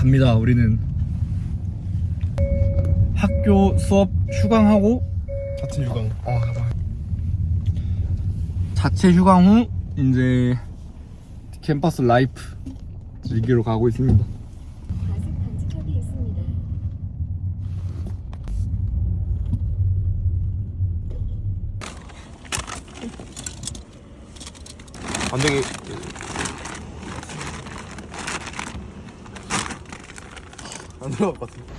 갑니다. 우리는 학교 수업 휴강하고 자체 유강. 어, 자체 휴강 후 이제 캠퍼스 라이프 즐기러 가고 있습니다. 방지턱이 있습니다. 반대기. 안 들어갈 것 같은데.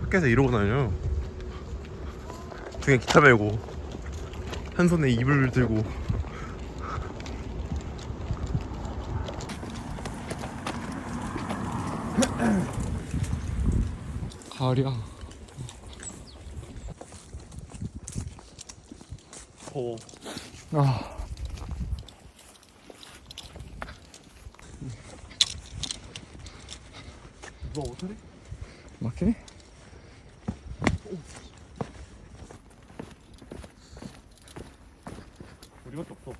학교에서 이러고 다녀요. 등에 기타 메고 한 손에 이불 들고 가을이야. 어. 아. 누가 못하래? 막히네? 우리밖에 없어.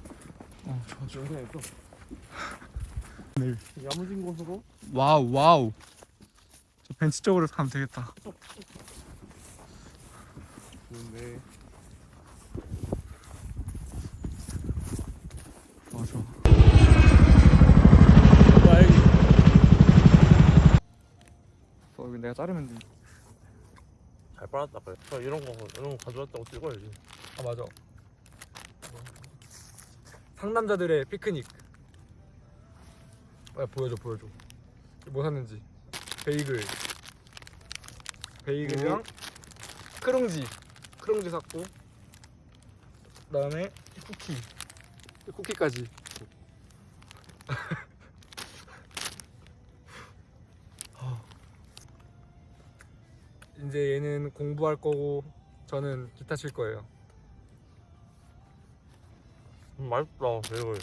어, 좋아, 좋아. 영상에 있어. 네. 야무진 곳으로 와우, 와우. 저 벤치 쪽으로 가면 되겠다. 좋은데 아, 좋아. 어, 이거 내가 자르면 돼. 잘 빨았다 그래. 저 이런 거 이런 거 가져왔다고 찍어야지. 아, 맞아. 상남자들의 피크닉. 야, 보여줘, 보여줘. 뭐 샀는지. 베이글. 베이글이랑 크롱지. 크롱지 샀고. 그다음에 쿠키. 쿠키까지. 이제 얘는 공부할 거고 저는 기타 칠 거예요. 음, 맛있다 배울.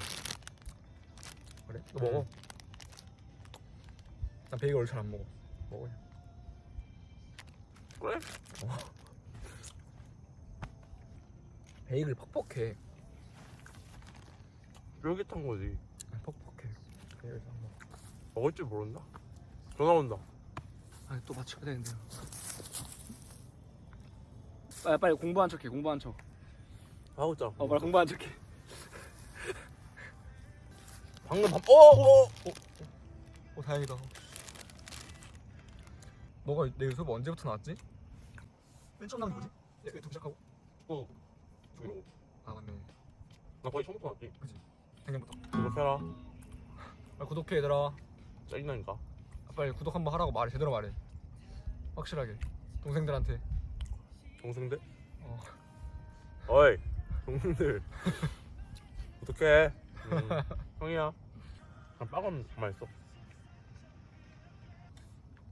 그래? 너 먹어. 난 베이글 원래 잘안 먹어. 먹어. 그래? 베이글 퍽퍽해. 쫄깃한 거지. 아니, 퍽퍽해. 베이글 잘안 먹어. 먹을 줄 모른다. 전화 온다. 아니 또 맞춰야 되는데요. 빨리 빨리 공부한 척해. 공부한 척. 하고 있잖아. 어, 빨리 공부한 척해. 방금 밥. 어, 어. 오 다행이다. 너가 내 유튜브 언제부터 나왔지? 맨 처음 나온 게 뭐지? 야, 유튜브 시작하고. 어. 이거. 아 맞네. 나 거의 처음부터 왔지. 작년부터. 이렇게 해라. 빨리 구독해 얘들아. 짜증나니까. 아, 빨리 구독 한번 하라고 말해. 제대로 말해. 확실하게. 동생들한테. 동생들? 어. 어이, 동생들. 어떡해. 음, 형이야. 그냥 빠건 가만 있어.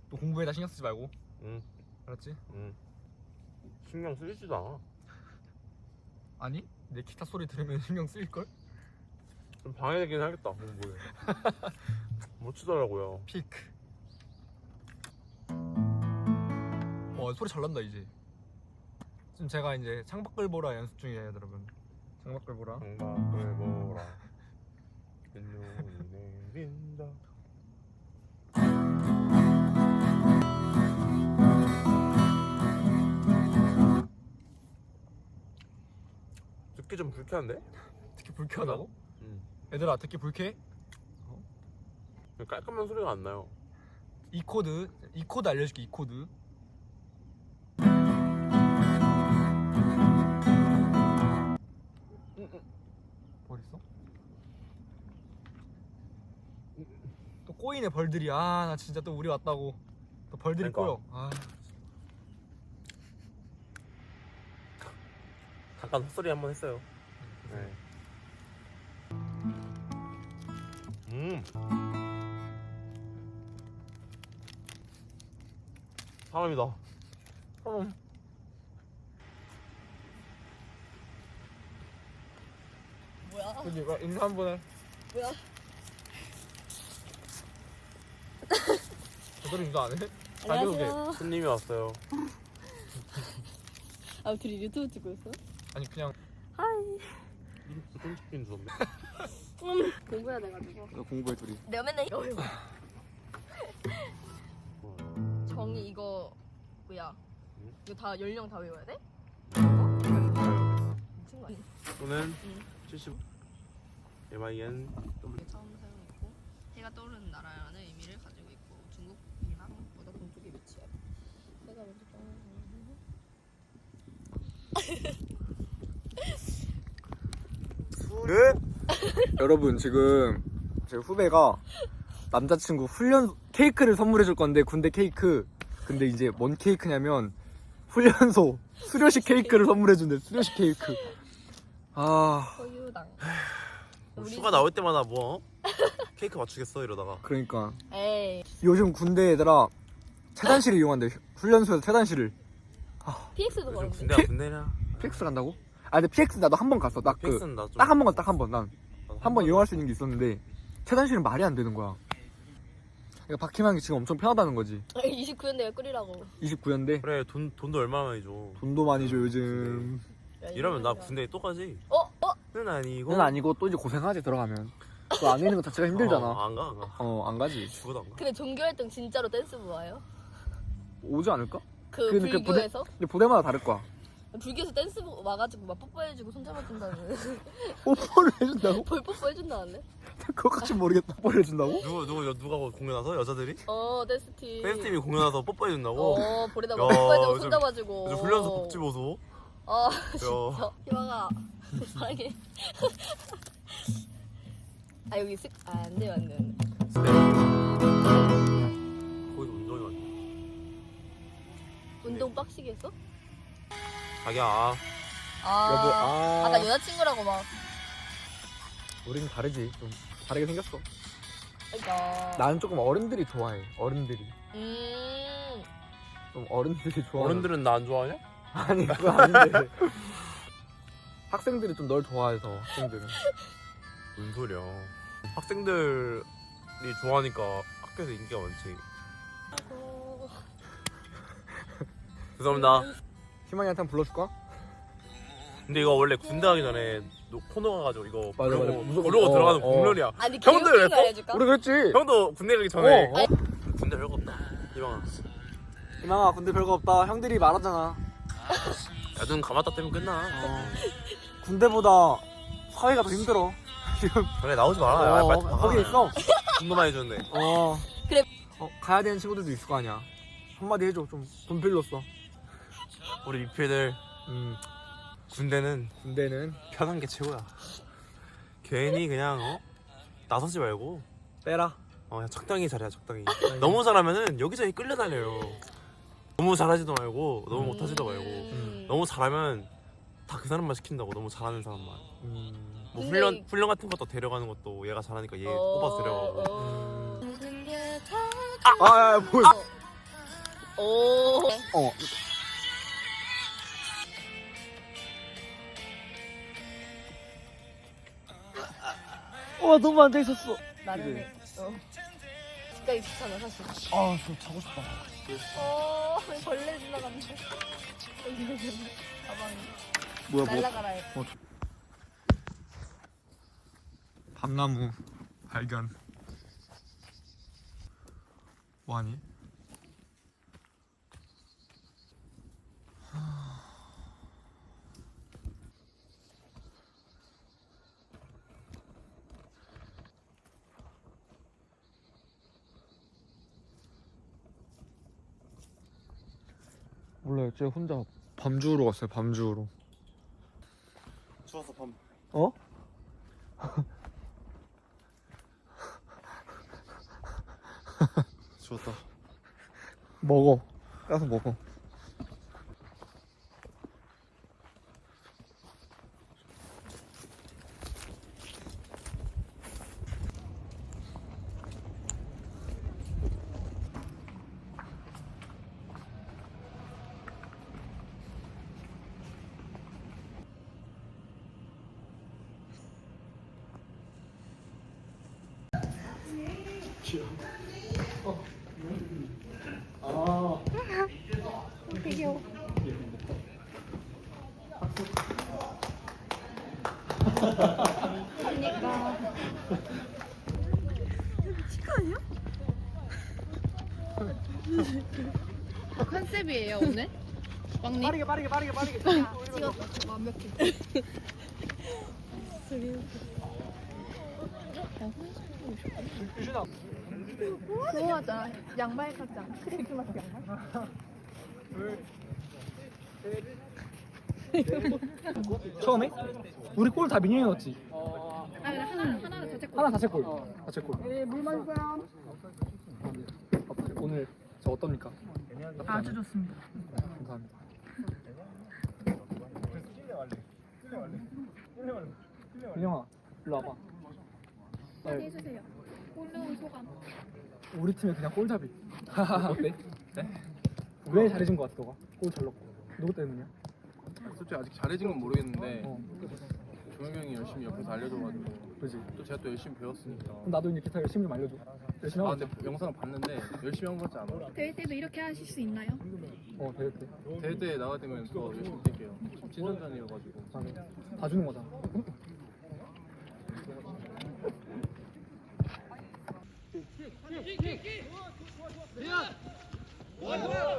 또 공부에다 신경 쓰지 말고. 응, 알았지? 응. 신경 쓰이지도 않아. 아니? 내 기타 소리 들으면 신경 쓰일 걸? 좀 방해되긴 하겠다, 공부에. 못 치더라고요. 피크. 와 소리 잘 난다 이제. 지금 제가 이제 창밖을 보라 연습 중이에요 여러분. 창밖을 보라. 장막을 보라. 눈이 내린다. 듣기 좀 불쾌한데? 특히 불쾌하다고? 응. 얘들아 특히 불쾌해? 깔끔한 소리가 안 나요. 이 코드 이 코드 알려줄게 이 코드. 꼬이네 벌들이 아 나 진짜 또 우리 왔다고 또 벌들이 그러니까. 꼬여 아 잠깐 헛소리 한번 했어요. 네. 음. 사람이다. 사람. 뭐야? 여기 봐, 인사 한번 해 뭐야? 저들은 인사 안 해? 안녕하세요. 손님이 왔어요. 아 둘이 유튜브 찍고 있어? 아니 그냥 하이. 치킨 주던데. 음, 공부해야 돼가지고. 공부해 둘이. 내가 맨날 이거. 어. 정이 이거 뭐야? 응? 이거 다 연령 다 외워야 돼? 아니야? 또는 응. 70 MIN 이게 처음 사용했고 해가 떠오르는 나라라는 의미를 가지고 있고 중국이랑 보다 동쪽에 위치해. 해가 먼저 떠오르는 여러분 지금 제 후배가 남자친구 훈련 케이크를 선물해 줄 건데 군대 케이크. 근데 이제 뭔 케이크냐면 훈련소 수료식 케이크를 선물해 준대. 수료식 케이크. 아 소유당. 뭐 휴가 나올 때마다 뭐 어? 케이크 맞추겠어 이러다가 그러니까 에이 요즘 군대 애들아 체단실을 이용한대. 훈련소에서 체단실을. PX도 요즘 그런데. 군대가 군대냐 PX 간다고? 아 근데 PX 나도 한 번 갔어. 딱그 PX는 나좀 딱한번 갔어. 딱한 번. 난 한 번 이용할 수 있는 게 있었는데 체단실은 말이 안 되는 거야. 그러니까 박희망이 지금 엄청 편하다는 거지. 29년대가 꿀이라고. 29년대 그래 돈 돈도 얼마 많이 줘 돈도 많이 줘 요즘. 이러면 나 군대 또 가지 어? 어? 는 아니고 그건 아니고 또 이제 고생하지 들어가면. 또 안에 있는 거 자체가 힘들잖아. 어, 안 가 안 가 어 안 가지. 죽어도 안 가 근데 종교활동 진짜로 댄스 부 와요? 오지 않을까? 그 근데 그 부대- 불교에서? 근데 부대마다 다를 거야. 불교에서 댄스부 와가지고 막 뽀뽀해주고 손 잡아준다는 뽀뽀를 해준다고? 볼 뽀뽀해준다는데? 그거까진 모르겠다. 뽀뽀를 해준다고? 누구 누구 여- 누가 공연 와서 여자들이 어 댄스 팀 댄스 팀이 공연 와서 뽀뽀해 준다고 어 볼에다 야, 막 뽀뽀해주고 손 요즘- 잡아주고 요즘 훈련소 복지 보소 아야 진짜 희망아 사랑해 아 여기 쓱 아, 안돼 안돼 거기 운동 빡시게 했어? 자기야 아, 여보 아. 아까 여자친구라고 막 우린 다르지. 좀 다르게 생겼어. 그러니까 나는 조금 어른들이 좋아해. 어른들이. 음 좀 어른들이 좋아해. 어른들은 나 안 좋아하냐? 아니 그거 아닌데. 학생들이 좀 널 좋아해서 학생들은. 뭔 소리야 학생들이 좋아하니까 학교에서 인기가 많지 어, 죄송합니다 희망이한테 한번 불러줄까? 근데 이거 원래 군대 가기 전에 노- 코너 가가지고 이거 맞아, 맞아. 부르고 무조건- 부르고 어, 들어가는 어. 국룰이야 아니 형들 개웃긴 거 알려줄까? 우리 그랬지. 형도 군대 가기 전에 어, 어? 군대 별거 없다 이방아 희망아 근데 별거 없다. 형들이 말하잖아. 야눈 감았다 때문에 끝나 어. 군대보다 사회가 더 힘들어. 지금 그래 나오지 마라 야, 어, 빨리 가. 거기 있어. 돈도 많이 주는데 어. 그래. 어, 가야 되는 친구들도 있을 거 아니야. 한마디 해줘. 좀돈 빌렸어. 우리 미필들 음. 군대는 군대는 편한 게 최고야 괜히 그냥 어 나서지 말고 빼라. 어 그냥 적당히 잘해 적당히 너무 잘하면은 여기저기 끌려다녀요 너무 잘하지도 말고 너무 못하지도 말고 음. 너무 잘하면 다 그 사람만 시킨다고 너무 잘하는 사람만 음. 뭐 근데 훈련 이- 훈련 같은 것도 데려가는 것도 얘가 잘하니까 얘 어, 뽑아서 데려가고 어. 게 다- 아, 야, 야, 뭐야? 오. 어. 와 너무 앉아 있었어. 나는 그래. 어. 집 가기 귀찮아 사실. 아, 저 자고 싶다. 어 벌레 지나간다. 가방 뭐야, 뭐? 날라가라. 해. 밤나무 발견. 뭐하니? 몰라요. 쟤 혼자 밤주우러 갔어요. 밤주우러. 추워서 밤 어? 추웠다 먹어. 까서 먹어. 아. 귀여워. 컨셉이에요 오늘? 왕님? 빠르게 빠르게 빠르게 빠르게. 찍었다 완벽해 유준아. 양말 사자 크리스마스 양말 처음에 우리 골 다 민영이 넣었지. 아니 하나 하나는 자체 하나 자체 골. 자체 골. 물 마시고요. 오늘 저 어떻습니까? 아주 좋습니다 감사합니다. 민영아, 일로 와봐. 나 해주세요 소감 우리 팀에 그냥 골잡이. 어때? 왜 잘해준 것 같아, 너가? 골 잘 넣고. 누구 때문이야? 솔직히 아직 잘해진 건 모르겠는데 어, 종혁이 형이 열심히 옆에서 알려줘가지고 그지. 또 제가 또 열심히 배웠으니까 그럼 나도 이제 기타 열심히 좀 알려줘. 열심히 아 하고. 근데 영상 봤는데 열심히 한거 같지 않아 대회 때도 이렇게 하실 수 있나요? 어, 되게 돼. 대회 때 나가야 되면 더 열심히 뛸게요 친선전이어가지고. 다 주는 거잖아. Ряд! Бомба!